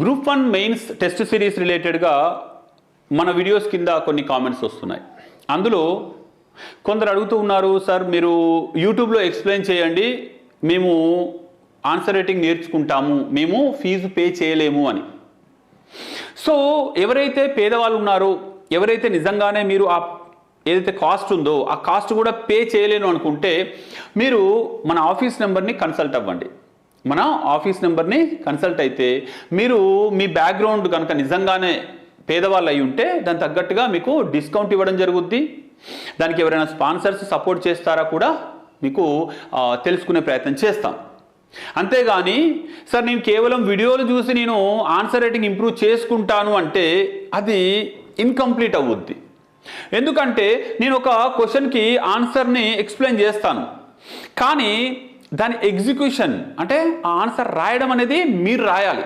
Group one mains test series రిలేటెడ్గా మన videos కింద కొన్ని కామెంట్స్ వస్తున్నాయి. అందులో కొందరు అడుగుతూ ఉన్నారు సార్ మీరు యూట్యూబ్లో ఎక్స్ప్లెయిన్ చేయండి మేము ఆన్సర్ రేటింగ్ నేర్చుకుంటాము మేము ఫీజు పే చేయలేము అని. సో ఎవరైతే పేదవాళ్ళు ఉన్నారో ఎవరైతే నిజంగానే మీరు ఆ ఏదైతే కాస్ట్ ఉందో ఆ కాస్ట్ కూడా పే చేయలేను అనుకుంటే మీరు మన ఆఫీస్ నెంబర్ని కన్సల్ట్ అవ్వండి. మన ఆఫీస్ నెంబర్ని కన్సల్ట్ అయితే మీరు మీ బ్యాక్గ్రౌండ్ కనుక నిజంగానే పేదవాళ్ళు అయి ఉంటే దాని తగ్గట్టుగా మీకు డిస్కౌంట్ ఇవ్వడం జరుగుద్ది. దానికి ఎవరైనా స్పాన్సర్స్ సపోర్ట్ చేస్తారా కూడా మీకు తెలుసుకునే ప్రయత్నం చేస్తాం. అంతేగాని సార్ నేను కేవలం వీడియోలు చూసి నేను ఆన్సర్ రేటింగ్ ఇంప్రూవ్ చేసుకుంటాను అంటే అది ఇన్కంప్లీట్ అవుద్ది. ఎందుకంటే నేను ఒక క్వశ్చన్కి ఆన్సర్ని ఎక్స్ప్లెయిన్ చేస్తాను. కానీ దాని ఎగ్జిక్యూషన్ అంటే ఆ ఆన్సర్ రాయడం అనేది మీరు రాయాలి.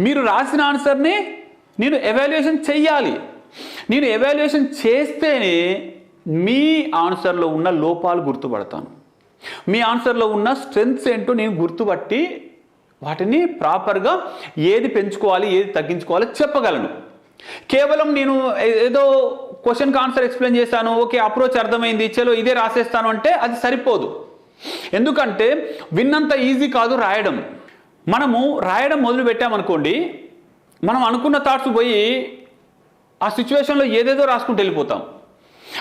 మీరు రాసిన ఆన్సర్ని నేను ఎవాల్యుయేషన్ చెయ్యాలి. నేను ఎవాల్యుయేషన్ చేస్తేనే మీ ఆన్సర్లో ఉన్న లోపాలు గుర్తుపడతాను. మీ ఆన్సర్లో ఉన్న స్ట్రెంగ్స్ ఏంటో నేను గుర్తుపట్టి వాటిని ప్రాపర్గా ఏది పెంచుకోవాలి ఏది తగ్గించుకోవాలి చెప్పగలను. కేవలం నేను ఏదో క్వశ్చన్కి ఆన్సర్ ఎక్స్ప్లెయిన్ చేశాను ఓకే అప్రోచ్ అర్థమైంది చలో ఇదే రాసేస్తాను అంటే అది సరిపోదు. ఎందుకంటే విన్నంత ఈజీ కాదు రాయడం. మనము రాయడం మొదలు పెట్టామనుకోండి మనం అనుకున్న థాట్స్ పోయి ఆ సిచ్యువేషన్లో ఏదేదో రాసుకుంటూ వెళ్ళిపోతాం.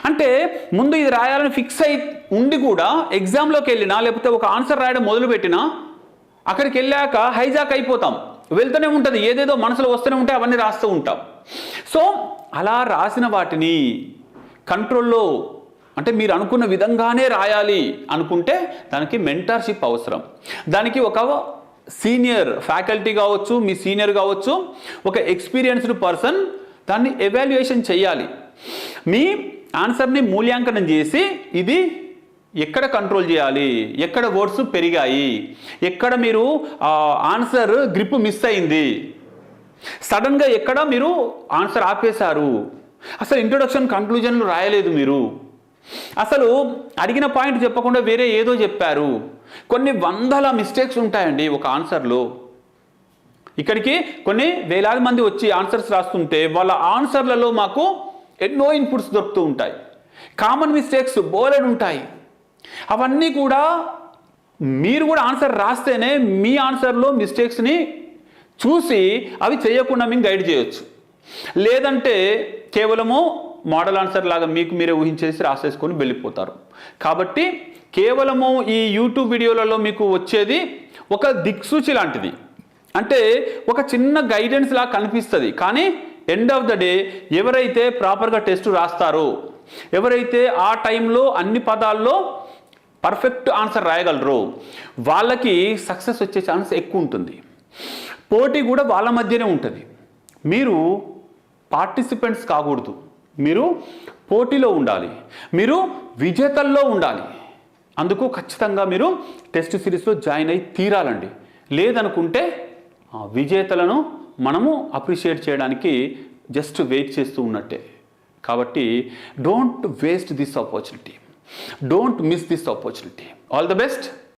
అంటే ముందు ఇది రాయాలని ఫిక్స్ అయి ఉండి కూడా ఎగ్జామ్లోకి వెళ్ళినా లేకపోతే ఒక ఆన్సర్ రాయడం మొదలుపెట్టినా అక్కడికి వెళ్ళాక హైజాక్ అయిపోతాం. వెళ్తూనే ఉంటుంది ఏదేదో మనసులో వస్తూనే ఉంటే అవన్నీ రాస్తూ ఉంటాం. సో అలా రాసిన వాటిని కంట్రోల్లో అంటే మీరు అనుకున్న విధంగానే రాయాలి అనుకుంటే దానికి మెంటర్షిప్ అవసరం. దానికి ఒక సీనియర్ ఫ్యాకల్టీ కావచ్చు మీ సీనియర్ కావచ్చు ఒక ఎక్స్పీరియన్స్డ్ పర్సన్ దాన్ని ఎవాల్యుయేషన్ చేయాలి. మీ ఆన్సర్ని మూల్యాంకనం చేసి ఇది ఎక్కడ కంట్రోల్ చేయాలి? ఎక్కడ వర్డ్స్ పెరిగాయి? ఎక్కడ మీరు ఆన్సర్ గ్రిప్ మిస్ అయింది? సడన్గా ఎక్కడ మీరు ఆన్సర్ ఆపేశారు? అసలు ఇంట్రొడక్షన్ కంక్లూజన్లు రాయలేదు మీరు. అసలు అడిగిన పాయింట్ చెప్పకుండా వేరే ఏదో చెప్పారు. కొన్ని వందల మిస్టేక్స్ ఉంటాయండి ఒక ఆన్సర్లో ఇక్కడికి కొన్ని వేలాది మంది వచ్చి ఆన్సర్స్ రాస్తుంటే వాళ్ళ ఆన్సర్లలో మాకు ఎన్నో ఇన్పుట్స్ దొరుకుతూ ఉంటాయి. కామన్ మిస్టేక్స్ బోలెడ్ ఉంటాయి. అవన్నీ కూడా మీరు కూడా ఆన్సర్ రాస్తేనే మీ ఆన్సర్లో మిస్టేక్స్ని చూసి అవి చేయకుండా మేము గైడ్ చేయొచ్చు. లేదంటే కేవలము మోడల్ ఆన్సర్ లాగా మీకు మీరే ఊహించేసి రాసేసుకొని వెళ్ళిపోతారు. కాబట్టి కేవలము ఈ యూట్యూబ్ వీడియోలలో మీకు వచ్చేది ఒక దిక్సూచి లాంటిది. అంటే ఒక చిన్న గైడెన్స్ లా కనిపిస్తుంది. కానీ ఎండ్ ఆఫ్ ద డే ఎవరైతే ప్రాపర్గా టెస్ట్ రాస్తారో ఎవరైతే ఆ టైంలో అన్ని పదాల్లో పర్ఫెక్ట్ ఆన్సర్ రాయగలరో వాళ్ళకి సక్సెస్ వచ్చే ఛాన్స్ ఎక్కువ ఉంటుంది. పోటీ కూడా వాళ్ళ మధ్యనే ఉంటుంది. మీరు పార్టిసిపెంట్స్ కాకూడదు. మీరు పోటీలో ఉండాలి. మీరు విజేతల్లో ఉండాలి. అందుకు ఖచ్చితంగా మీరు టెస్ట్ సిరీస్లో జాయిన్ అయి తీరాలండి. లేదనుకుంటే ఆ విజేతలను మనము అప్రిషియేట్ చేయడానికి జస్ట్ వెయిట్ చేస్తూ ఉన్నట్టే. కాబట్టి don't waste this opportunity. Don't miss this opportunity. All the best.